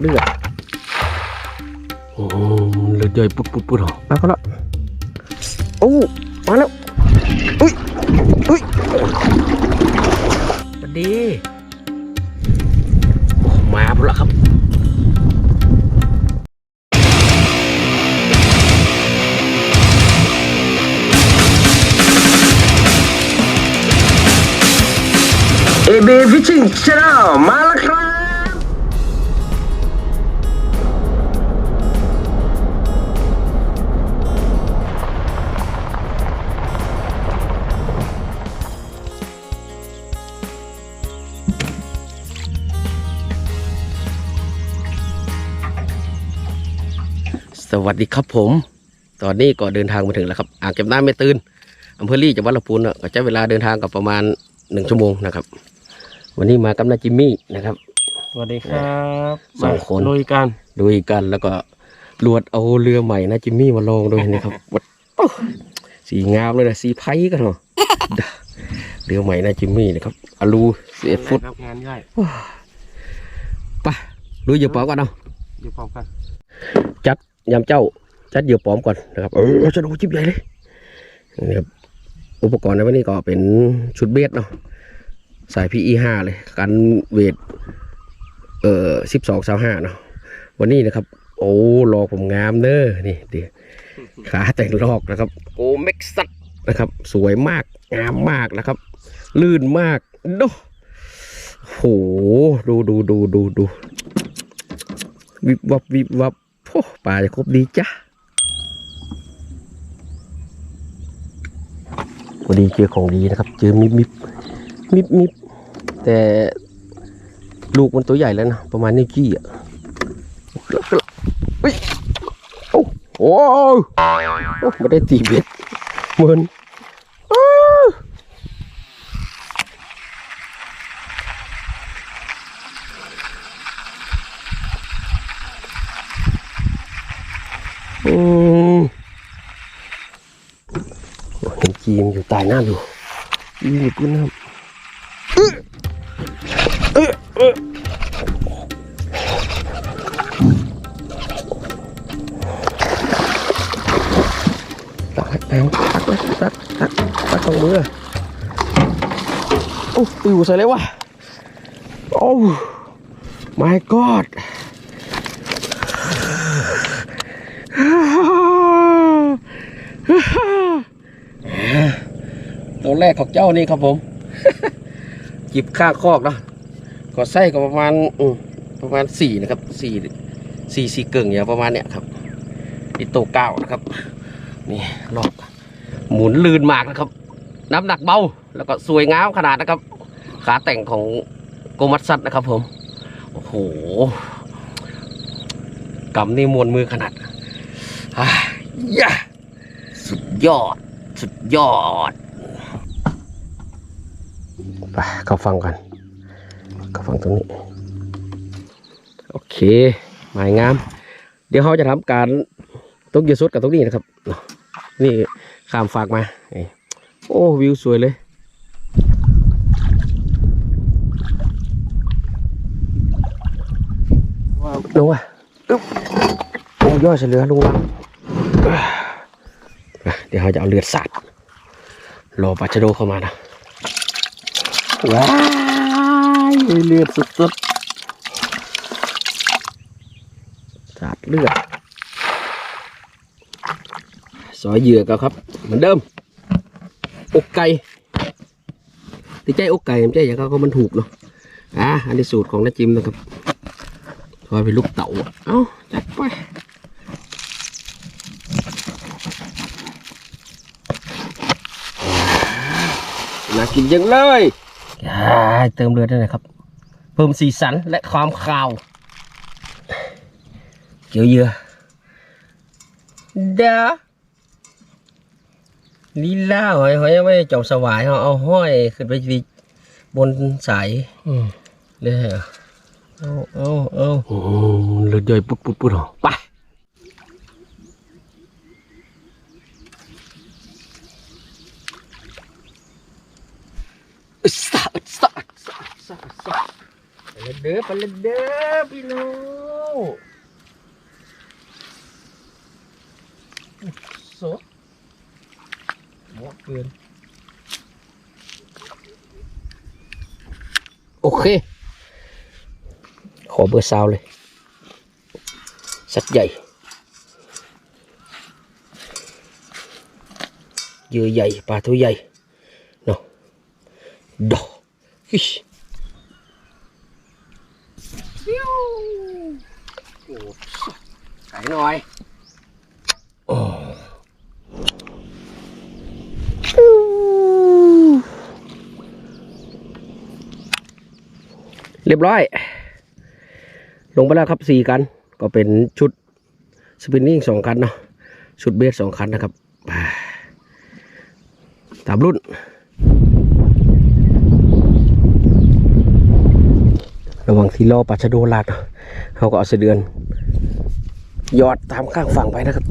เลือดโอ้เลือดใหญ่ปุ๊บปุ๊บปุ๊บเหรอมาก็ละโอ้มาแล้วอุ้ยอุ้ยสวัสดีโอ้มาพุ่นละครับเอเบฟิชชิ่งชาแนลมาแล้วครับ สวัสดีครับผม ตอนนี้ก็เดินทางมาถึงแล้วครับ อ่างเก็บน้ำไม่ตื่นอำเภอลี่จังหวัดลำพูนเนอะก็ใช้เวลาเดินทางกับประมาณหนึ่งชั่วโมงนะครับ วันนี้มากับนาจิมมี่นะครับ สวัสดีครับสองคนมาลุยกันดูกันแล้วก็ลวดเอาเรือใหม่นาจิมมี่มาลองด้วยนะครับวัดโอ้สีงามเลยนะสีไพ่กันเหรอเรือใหม่นาจิมมี่นะครับอลูเสียฟุตครับงานใหญ่ไปดูเหยื่อปลอมก่อนเนาะอยู่พร้อมกันจัด ยำเจ้าจัดเหยื่อปลอมก่อนนะครับเออจะดูจิ๊บใหญ่เลยนี่ครับอุปกรณ์ในวันนี้ก็เป็นชุดเบสเนาะสาย PE ห้าเลยกันเวทเอ่อสิบสองสาห้าเนาะวันนี้นะครับ โอ้ลอกผมงามเนอะนี่เดี๋ยวขาแต่งลอกนะครับโอ้เม็กซัตนะครับ สวยมากงามมากนะครับ ลื่นมากโดโหดูดูดูดูดูวิบวับวิบวับ โอ้ป่าจะครบดีจ้ะพอดีเจอของดีนะครับ เจอมิบมิบมิบมิบแต่ลูกมันตัวใหญ่แล้วนะ ประมาณนิ้วจี้อะโอ้โหไม่ได้ตีเบ็ดเหมือนอ้าวอืม เห็นจีมนอยู่ใต้น้ำอยู่จีมอยู่พื้นน้ำตักเอาตักไว้ตักตักตักตรงมือโอ้ปิวใส่เลยวะโอ้ my god ตัวแรกของเจ้านี่ครับผม จิบข้าคอกเนาะก็ไส้ก็ประมาณอประมาณสี่นะครับสี่สี่สี่เกิงอย่างประมาณเนี้ยครับนี่โตเก้านะครับ นี่ลอกหมุนลื่นมากนะครับ น้ำหนักเบาแล้วก็สวยงามขนาดนะครับ ขาแต่งของโกมัตซัตนะครับผมโอ้โหกำนี่มวนมือขนาดอะยะสุดยอด สุดยอด ไปเข้าฟังกันเข้าฟังตรงนี้ โอเคหมายงาม เดี๋ยวเขาจะทำการตกเยอะสุดกับตรงนี้นะครับ นี่ข้ามฝากมา โอ้วิวสวยเลยลงว่ะอึ๊บโอ้ย่อยเฉลือลงล่างอะเดี๋ยวเราจะเอาเลือดสัตว์รอปลาชะโดเข้ามานะ ว้ายเลือดสุดๆสัตว์เลือดซอยเหยื่อกันครับ เหมือนเดิมอกไก่ที่ใจอกไก่ไม่ใช่อย่างเขาก็มันถูกเนาะอะอันนี้สูตรของน้าจิมนะครับทอยเป็นลูกเต่าเอ้าจัดไปน่ากินยังเลย เติมเลือดได้เลยครับ เพิ่มสีสันและความขาว เกี่ยวเหยื่อเดาลีลาหอยหอยยังไม่ได้จบสวายเขาเอาห้อยขึ้นไปที่บนสายอืมเลยเหรอเอาเอาเอาโอ้เลือดใหญ่ปุ๊บปุ๊บปุ๊บเหรอไป สะอึสะอึสะอึสะอึสะไปเลยเด้อไปเลยเด้อพี่น้องโซหมดเกินโอเค ขอเบอร์ซาวเลย สัตว์ใหญ่เหยื่อใหญ่ปลาตัวใหญ่เนาะ ดอกฟิชไก่หน่อยโอ้เรียบร้อย ลงไปแล้วครับสี่คัน ก็เป็นชุดสปินนิ่งสองคันเนาะชุดเบสสองคันนะครับอ่าตามรุ่น ระหว่างที่รอปลาชะโดลาดเขาก็เอาเสะเดือนหยอดตามข้างฝั่งไปนะครับ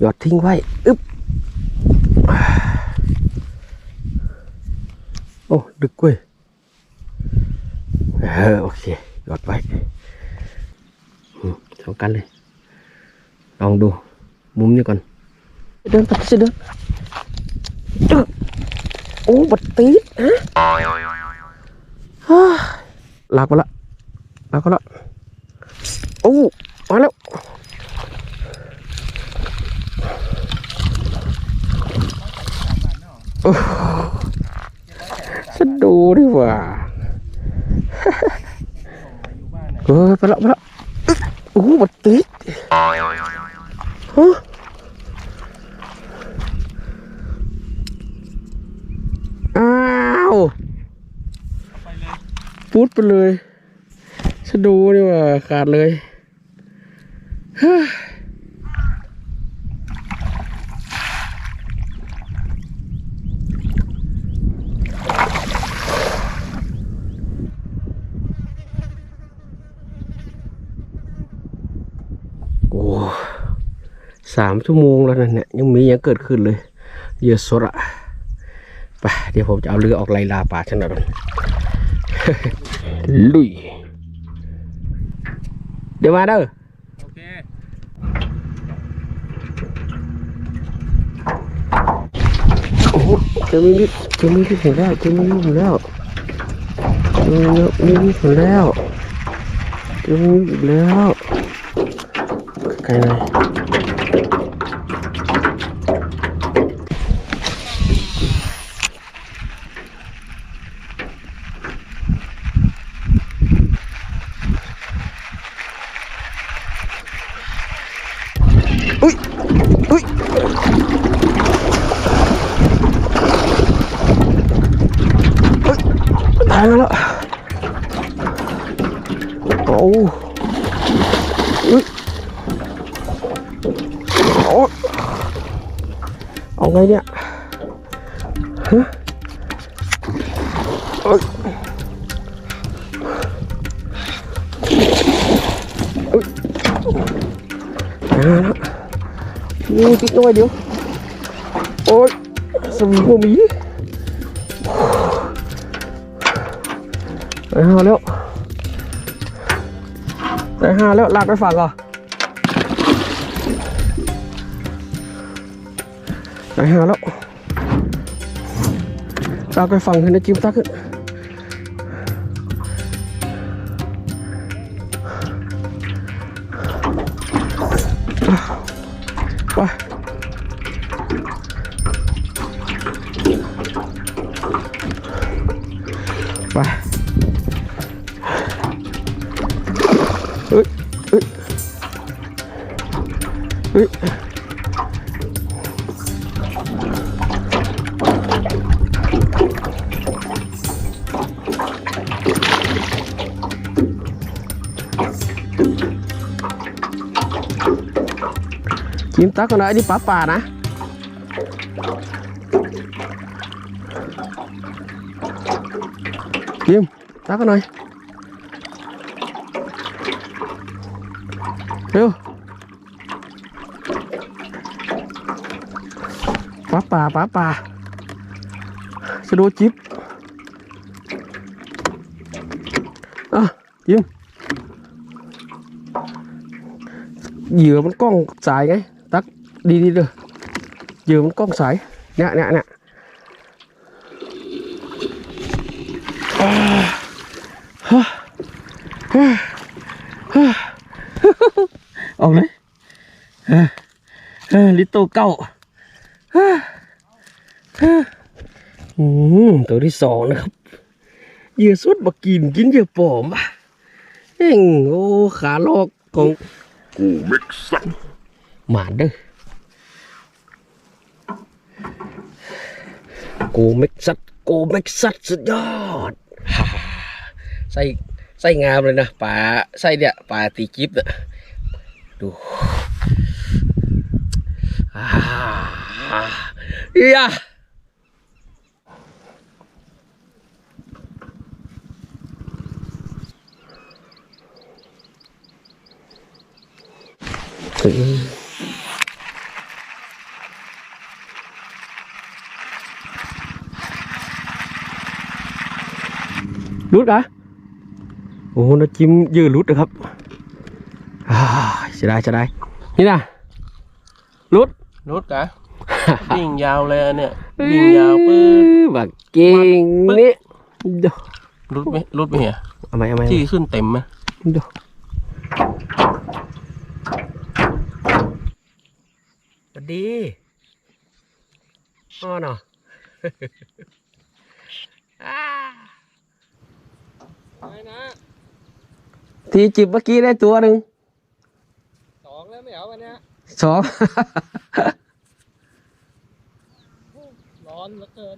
หยอดทิ้งไว้อึ๊บโอ้ดึกเว้ยเออโอเคหยอดไว้สองกันเลย ลองดู มุมนี้ก่อน เดินตัดเสะเดินโอ้บัดตีดฮะ ลากไปละลากไปละโอ้มาแล้วฉันดูดีกว่าเออไปละไปละโอ้โหบัดติดฮะอ้าว พุดไปเลยฉันดูดีกว่าขาดเลยฮะโอ้สามชั่วโมงแล้วนะเนี่ย ยังมียังเกิดขึ้นเลย เยอะสดอะไปเดี๋ยวผมจะเอาเรือออกไล่ลาป่าฉันหน่อย ก่อนลุยเดี๋ยวมาเด้อโอเคโอ้โหเจอมีมิดเจอมีมิดเห็นแล้วเจอมีมิดเห็นแล้วเจอมีมิดเห็นแล้วเจอมีมิดอีกแล้วไกลๆหน่อยอุ้ยอุ้ย ตายมาแล้ว โอ้อุ๊ยโอ้เอาไงเนี่ยฮะเอ้ยอุ๊ ยตายมาแล้วนี่ติดหน่อยเดียวโอ้ยสวิงหัวหมีไปห้าแล้วไปห้าแล้วลากไปฝั่งก่อนไปห้าแล้วลากไปฝั่งให้นนะจิ้มตาขึ้นไป เฮ้ยจิ้มตักกันหน่อยนี่ ปลาป่านะจิ้มตักกันหน่อยเร็วป้าป่าป้าป่าสะโดจิบอะยิ้มเหยื่อมันกล้องสายไง ตักดีดีๆเด้อเหยื่อมันกล้องสายเนี่ยเนี่ยเนี่ยอ่าฮ่าฮ่าฮ่าออกเลยเฮ้ยเฮ้ยลิตโตเก้าฮ่าฮ่าอืม ตัวที่สองนะครับเหยื่อสุดมากินกินเหยื่อปลอมอะเอ็งโอ้ขาลอกของกูเม็กซันหมานเด้อกูเม็กซัดกูเม็กซัดสุดยอดฮ่าไส้ไส้งามเลยนะปลาไส้เนี่ยปลาตีจิ๊บเนี่ยดูอ่าเอีย เออรุดเหรอโอ้โหน้าจิ้มยืดรุดนะครับอ่าเสียดายเสียดายนี่นะรุดรุดกะวิ่งยาวเลยอันเนี่ยวิ่งยาวปื้ดบักเก่งนี่เดี๋ยวรุดไหมรุดไหมเหียเอาไหมเอาไหมที่ขึ้นเต็มไหมเดี๋ยวสวัสดีอ้อเนาะไปนะทีจิบเมื่อกี้ได้ตัวหนึ่งสองแล้วไม่เอาวันเนี้ยสองร้อนเหลือเกิน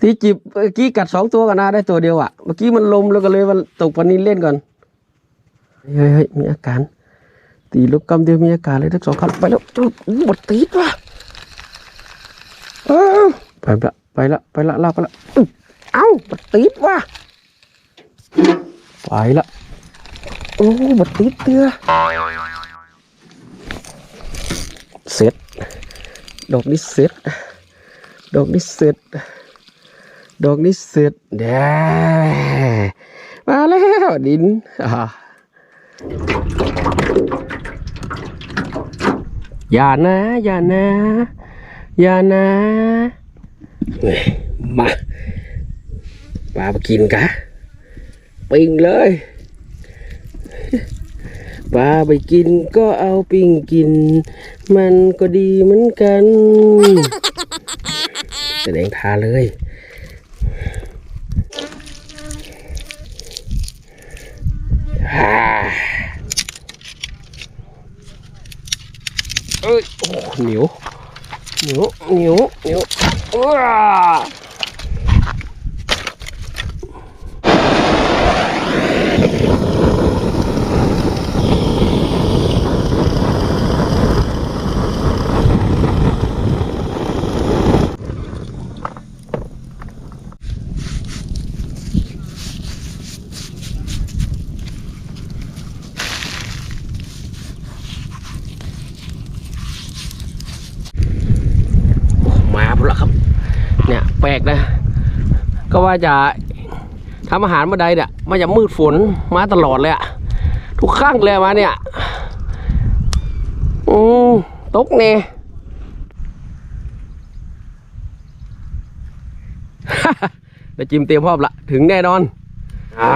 ที่จิบเมื่อกี้กัดสองตัวกันนะได้ตัวเดียวอะ เมื่อกี้มันลมแล้วก็เลยมันตกวันนี้เล่นก่อน เฮ้ยเฮ้ยมีอาการ ตีลูกกำเดียวมีอาการเลยทั้งสองคันไปแล้วจุดอู้บดตีดว่ะไปละไปละไปละลากไปละเอ้าบดตีดว่ะไปละโอ้บดตีดเตือเสร็จดอกนี้เสร็จดอกนี้เสร็จดอกนี้เสร็จเด้มาแล้วดินอ่า อย่านะ อย่านะ อย่านะมาปลามากินกะปิ้งเลยปลาไปกินก็เอาปิ้งกิน มันก็ดีเหมือนกัน แสดงทาเลย ฮ่าเอ้ย โอ้เหนียวเหนียวเหนียวเหนียวว้ามาพุ่นละครับ เนี่ยแปล กนะ ก็ว่าจะทำอาหารเมื่อใดเนี่ยมาจะมืดฝนมาตลอดเลยอะทุกครั้งเลยมาเนี่ยอืมตกเน่เดี๋ยวจิมเตรียมพร้อมละถึงแน่นอนอ่า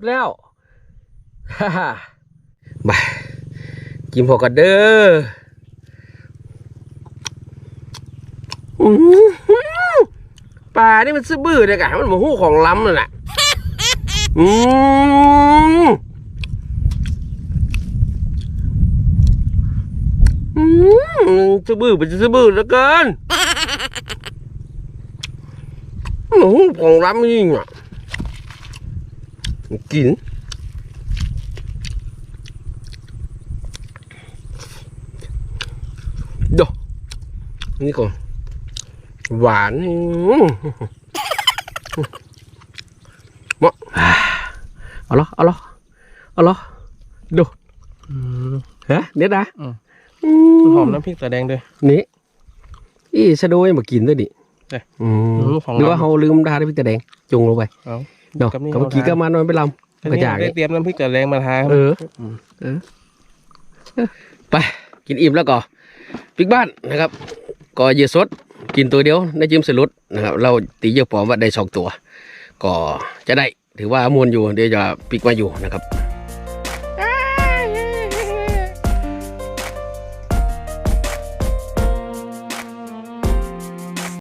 กแล้วฮ่าฮ่ามากินพอกันเด้อปลานี่มันซื่อบื้อเลยกะมันหมูหู้ของล้ำเลยน่ะอืมอืมซื่อบื้อเป็นซื่อบื้อเหลือเกินหมูหู้ของล้ำจริงอะ กินดอนี่ก่อนหวานมะเอาล่ะเอาล่ะเอาล่ะดูฮะเด็ดนะหอมน้ำพริกตะแดงด้วยนี่อีชะดวยมากินด้วยดิหรือว่าเขาลืมทาด้วยพริกตะแดงจงลงไป เอาเนาะกับนี่กับเมื่อกี้เขาทาก็มานอนไปลำอันกระนี้จ่างได้นี่เตรียมน้ำพริกตาแดงมาทาเออเออไปกินอิ่มแล้วก็ปิกบ้านนะครับ ก็เหยื่อสดกินตัวเดียวได้จิ้มสลุดนะครับ เราตีเหยื่อปลอมว่าได้สองตัว ก็จะได้ถือว่ามวนอยู่เดี๋ยวจะปิกมาอยู่นะครับ